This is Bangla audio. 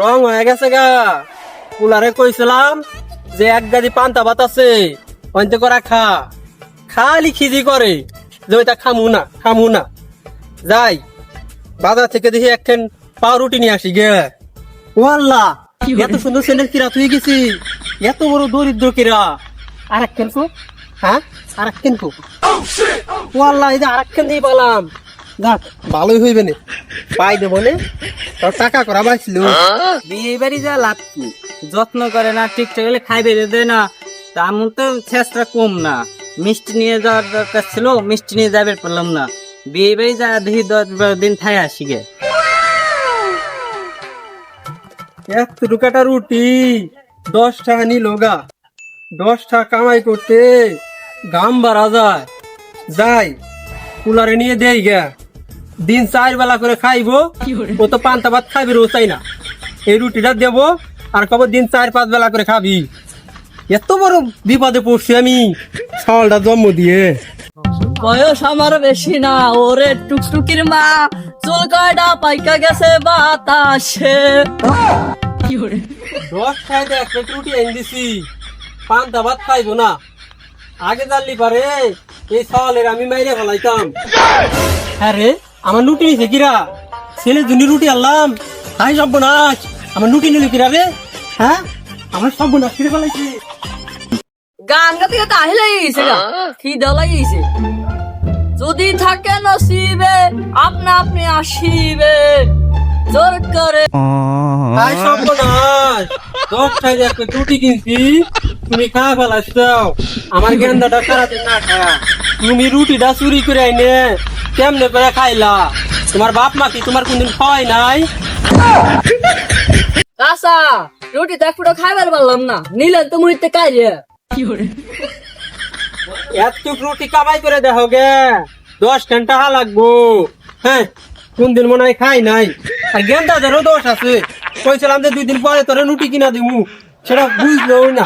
রং হয়ে গেছে গা। কুলারে কইছিলাম যে এক গাদি পান্তা ভাত আছে অন্তে করা খা। খালি খিজি করে যে ওইটা খামু না খামু না। যাই বাজার থেকে দেখি একখান পাউরুটি নিয়ে আসি গে। ওয়াল্লা এত সুন্দর সেন্ডেল কিরা তুই গেছি। এত বড় দরিদ্র কিরা। আর একখান হ্যাঁ? আর একখান কো। ওয়াল্লা এই যে আর একখান দিয়ে পেলাম। যাক ভালোই হইবে না। পাই দেবো নে। তোর টাকা করা পাইছিল বিয়ে বাড়ি যা লাভ কি? যত্ন করে না ঠিকঠাক হলে খাইবে দেয় না। তা আমার তো চেষ্টা কম না। মিষ্টি নিয়ে যাওয়ার দরকার ছিল মিষ্টি নিয়ে যাবে পারলাম না। বিয়ে বাড়ি যা দেখি দশ বারো দিন থাই আসি গে। এক রুকাটা রুটি দশ টাকা নিল গা। দশ টাকা কামাই করতে গাম বাড়া যায়। যাই কুলারে নিয়ে দেই গা। দিন চার বেলা করে খাইবো। ও তো পান্তা ভাত খাইবে রো চাই না। এই রুটিটা দেবো আর কব দিন চার পাঁচ বেলা করে খাবি। এত বড় বিপদে পড়ছি আমি ছাওয়ালটা জন্ম দিয়ে। বয়স আমার বেশি না ওরে টুকটুকির মা চুল কয়টা পাইকা গেছে বাতাসে। দশ খাইতে এক প্লেট রুটি এনে দিছি। পান্তা ভাত খাইবো না। আগে জানলি পারে এই সওয়ালের আমি মাইরে ফেলাইতাম। হ্যাঁ রে। আমার রুটি নিছে কিরা? ছেলে দুনি রুটি আনলাম। হাই সব নাচ আমার রুটি নিলি কিরা রে? হ্যাঁ? আমার সব নাচ ফিরে ফেলাইছে? গান গাতে গাতে আহিলে গেছে গা। খিদে লাগিয়েছে যদি থাকে নসিবে আপনা আপনি আসিবে। জোর করে হাই সব নাচ দশ খাইতে এক প্লেট রুটি কিনছি তুমি খা ফেলাইছ। আমার গেন্দাটা খারাপ না খায়া। তুমি রুটিটা চুরি করে আইনে। কেমনে করে খাইলা? তোমার বাপ মা কি তোমার কোনদিন খাওয়াই নাই? কাসা রুটি তো এক ফুটো খাইবার পারলাম না নিলেন তো মুড়িতে কাইরে। এত রুটি কামাই করে দেখো গে দশ ঘণ্টা হা লাগবো। হ্যাঁ কোন দিন মনে হয় খাই নাই। আর গেন্দা ধরো দোষ আছে। কইছিলাম যে দুই দিন পরে তোরে রুটি কিনা দিমু। সেটা বুঝলো না।